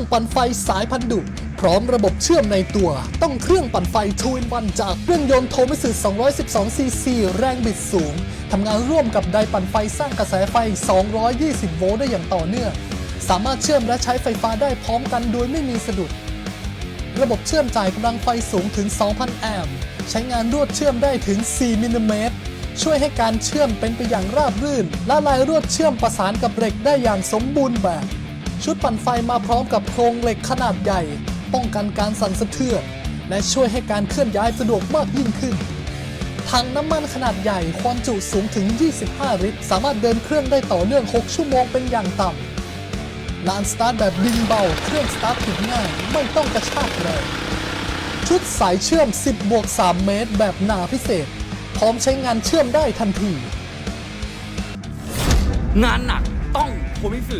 รื่องปั่นไฟสายพันธุ์ดุ พร้อมระบบเชื่อมในตัว ต้องเครื่องปั่นไฟทูอินวันจากเครื่องยนต์โทมิสึ212ซีซีแรงบิดสูง ทำงานร่วมกับไดปั่นไฟสร้างกระแสไฟ 220 โวลต์ได้อย่างต่อเนื่อง สามารถเชื่อมและใช้ไฟฟ้าได้พร้อมกันโดยไม่มีสะดุด ระบบเชื่อมจ่ายกำลังไฟสูงถึง 2,000 แอมป์ ใช้งานรวดเชื่อมได้ถึง 4 มิลลิเมตรช่วยให้การเชื่อมเป็นไปอย่างราบรื่น และลายรวดเชื่อมประสานกับเหล็กได้อย่างสมบูรณ์แบบ ชุดปั่นไฟมาพร้อมกับโครงเหล็กขนาดใหญ่ ป้องกันการสั่นสะเทือน และช่วยให้การเคลื่อนย้ายสะดวกมากยิ่งขึ้นถังน้ำมันขนาดใหญ่ความจุสูงถึง 25 ลิตร สามารถเดินเครื่องได้ต่อเนื่อง 6 ชั่วโมงเป็นอย่างต่ำลานสตาร์ทแบบดินเบา เครื่องสตาร์ทติดง่าย ไม่ต้องกระชากแรงชุดสายเชื่อม 10 บวก 3 เมตร แบบหนาพิเศษ พร้อมใช้งานเชื่อมได้ทันที งานหนักต้องโทมิสึ